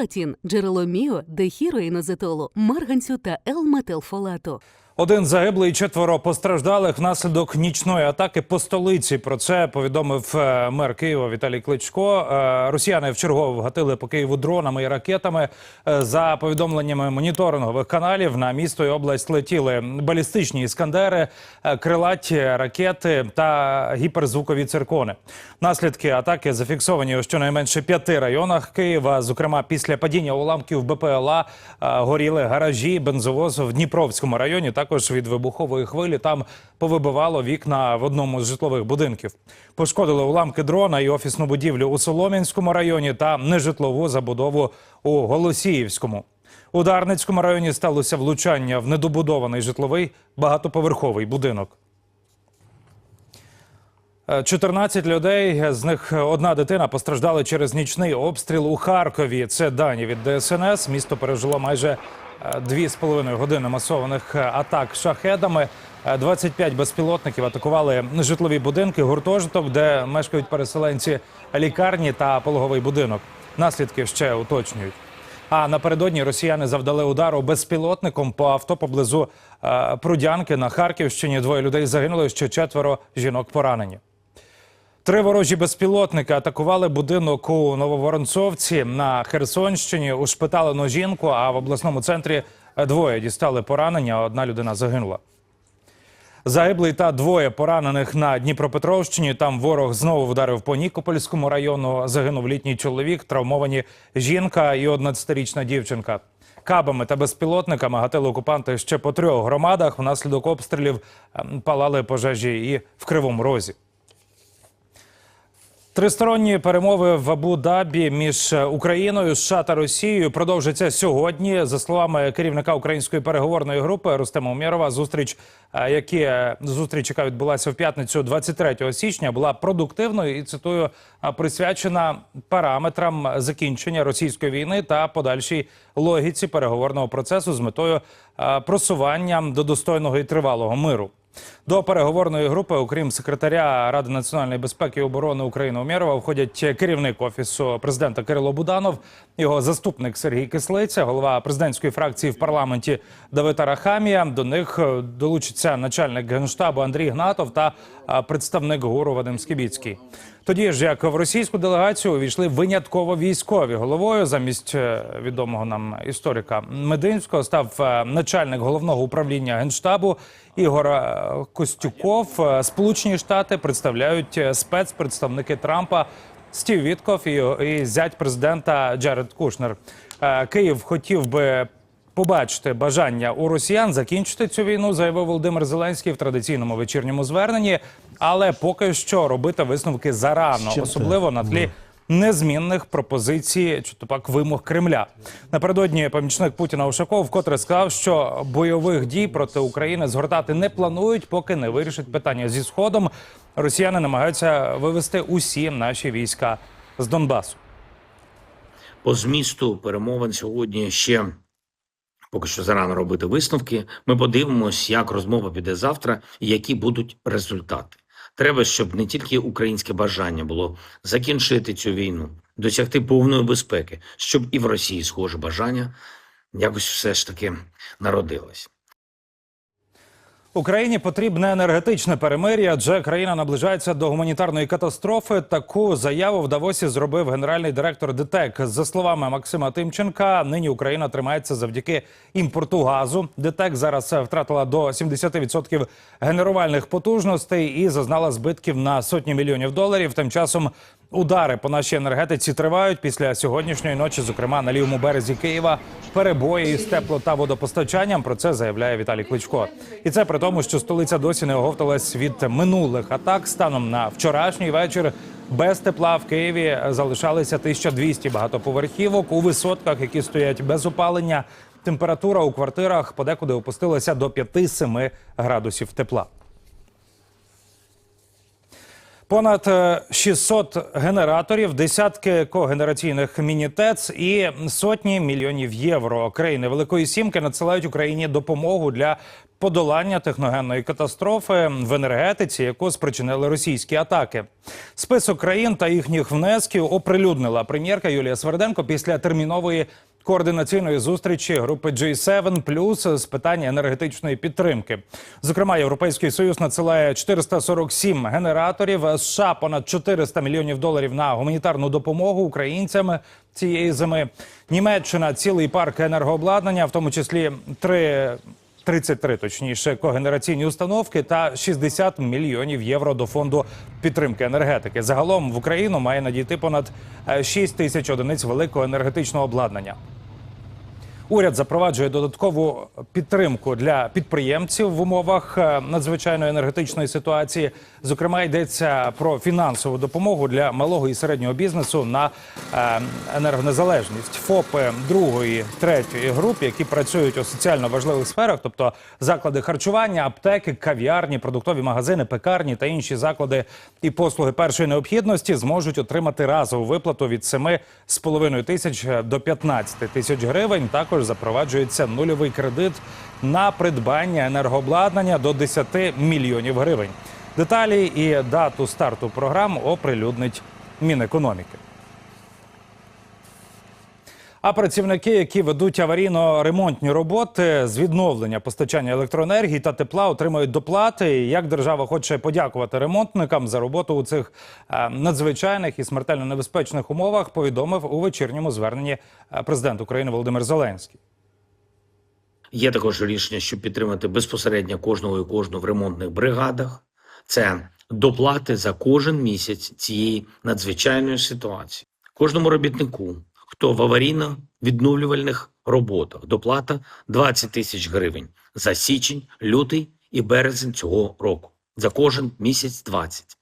Фолатін, джерело міо, дехіроїнозетолу, марганцю та Л-метилфолату. Один загиблий, четверо постраждалих внаслідок нічної атаки по столиці. Про це повідомив е, мер Києва Віталій Кличко. Е, Росіяни вчергово вгатили по Києву дронами і ракетами. Е, За повідомленнями моніторингових каналів на місто і область летіли балістичні іскандери, крилаті ракети та гіперзвукові циркони. Наслідки атаки зафіксовані у щонайменше п'яти районах Києва. Зокрема, після падіння уламків БПЛА горіли гаражі, бензовоз в Дніпровському районі. Також від вибухової хвилі там повибивало вікна в одному з житлових будинків. Пошкодили уламки дрона і офісну будівлю у Солом'янському районі та нежитлову забудову у Голосіївському. У Дарницькому районі сталося влучання в недобудований житловий багатоповерховий будинок. Е, 14 людей, з них одна дитина постраждали через нічний обстріл у Харкові. Це дані від ДСНС. Місто пережило майже е, дві з половиною години масованих е, атак шахедами. Е, 25 безпілотників атакували житлові будинки, гуртожиток, де мешкають переселенці, лікарні та пологовий будинок. Наслідки ще уточнюють. А напередодні росіяни завдали удару безпілотником по авто поблизу е, Прудянки на Харківщині. Двоє людей загинули, ще четверо жінок поранені. Три ворожі безпілотники атакували будинок у Нововоронцовці на Херсонщині. Ушпиталено жінку, а в обласному центрі двоє дістали поранення. Одна людина загинула. Загиблий та двоє поранених на Дніпропетровщині. Там ворог знову вдарив по Нікопольському району. Загинув літній чоловік, травмовані жінка і 11-річна дівчинка. Кабами та безпілотниками гатили окупанти ще по трьох громадах. Внаслідок обстрілів ем, палали пожежі і в Кривому Розі. Тристоронні перемови в Абу-Дабі між Україною, США та Росією продовжаться сьогодні. За словами керівника української переговорної групи Рустема Умєрова, зустріч, е, які е, зустріч, яка відбулася в п'ятницю, 23 січня, була продуктивною і цитую е, присвячена параметрам закінчення російської війни та подальшій логіці переговорного процесу з метою просування до достойного і тривалого миру. До переговорної групи, окрім секретаря Ради національної безпеки і оборони України Умєрова, входять керівник офісу президента Кирило Буданов, його заступник Сергій Кислиця, голова президентської фракції в парламенті Давид Арахамія. До них е, долучиться начальник генштабу Андрій Гнатов та е, представник ГУРу Вадим Скібіцький. Тоді ж, як в російську делегацію увійшли винятково військові головою, замість е, відомого нам історика Мединського став е, начальник головного управління генштабу Ігор е, Костюков. Сполучені Штати представляють спецпредставники Трампа Стів Вітков і, і зять президента Джаред Кушнер. Київ хотів би побачити бажання у росіян закінчити цю війну, заявив Володимир Зеленський в традиційному вечірньому зверненні. Але поки що робити висновки зарано, особливо на тлі незмінних пропозицій чи то пак вимог Кремля. Напередодні помічник Путіна Ушаков вкотре сказав, що бойових дій проти України згортати не планують, поки не вирішать питання зі сходом. Росіяни намагаються вивести усі наші війська з Донбасу. По змісту перемовин сьогодні ще поки що зарано робити висновки. Ми подивимось, як розмова піде завтра і які будуть результати. Треба, щоб не тільки українське бажання було закінчити цю війну, досягти повної безпеки, щоб і в Росії схоже бажання якось все ж таки народилось. Україні потрібне енергетичне перемир'я, адже країна наближається до гуманітарної катастрофи. Таку заяву в Давосі зробив генеральний директор ДТЕК. За словами Максима Тимченка, нині Україна тримається завдяки імпорту газу. ДТЕК зараз втратила до 70% генерувальних потужностей і зазнала збитків на сотні мільйонів доларів. Тим часом Удари по нашій енергетиці тривають після сьогоднішньої ночі. Зокрема, на лівому березі Києва перебої із тепло та водопостачанням. Про це заявляє Віталій Кличко. І це при тому, що столиця досі не оговталась від минулих атак. Станом на вчорашній вечір без тепла в Києві залишалися 1200 багатоповерхівок у висотках, які стоять без опалення. Температура у квартирах подекуди опустилася до 5-7 градусів тепла. Понад е, 600 генераторів, десятки когенераційних міні-ТЕЦ і сотні мільйонів євро. Країни Великої Сімки надсилають Україні допомогу для подолання техногенної катастрофи в енергетиці, яку спричинили російські атаки. Список країн та їхніх внесків оприлюднила прем'єрка Юлія Сверденко після термінової координаційної зустрічі групи G7 з питання енергетичної підтримки. Зокрема, Європейський Союз надсилає 447 генераторів, США понад 400 мільйонів доларів на гуманітарну допомогу українцям цієї зими. Німеччина цілий парк енергообладнання, в тому числі три. 33, точніше, когенераційні установки та 60 мільйонів євро до фонду підтримки енергетики. Загалом в Україну має надійти понад е, 6 тисяч одиниць великого енергетичного обладнання. Уряд запроваджує додаткову підтримку для підприємців в умовах е, надзвичайної енергетичної ситуації. Зокрема, йдеться про фінансову допомогу для малого і середнього бізнесу на е, енергонезалежність. ФОПи другої, третьої груп, які працюють у соціально важливих сферах, тобто заклади харчування, аптеки, кав'ярні, продуктові магазини, пекарні та інші заклади і послуги першої необхідності, зможуть отримати разову виплату від 7,5 тисяч до 15 тисяч гривень. Також запроваджується нульовий кредит на придбання енергообладнання до 10 мільйонів гривень. Деталі і дату старту програм оприлюднить Мінекономіки. А працівники, які ведуть аварійно-ремонтні роботи з відновлення постачання електроенергії та тепла, отримують доплати. Як держава хоче подякувати ремонтникам за роботу у цих е, надзвичайних і смертельно небезпечних умовах, повідомив у вечірньому зверненні е, президент України Володимир Зеленський. Є також рішення, щоб підтримати безпосередньо кожного і кожну в ремонтних бригадах. Це доплати за кожен місяць цієї надзвичайної ситуації. Кожному робітнику, хто в аварійно-відновлювальних роботах, доплата 20 тисяч гривень за січень, лютий і березень цього року. За кожен місяць 20.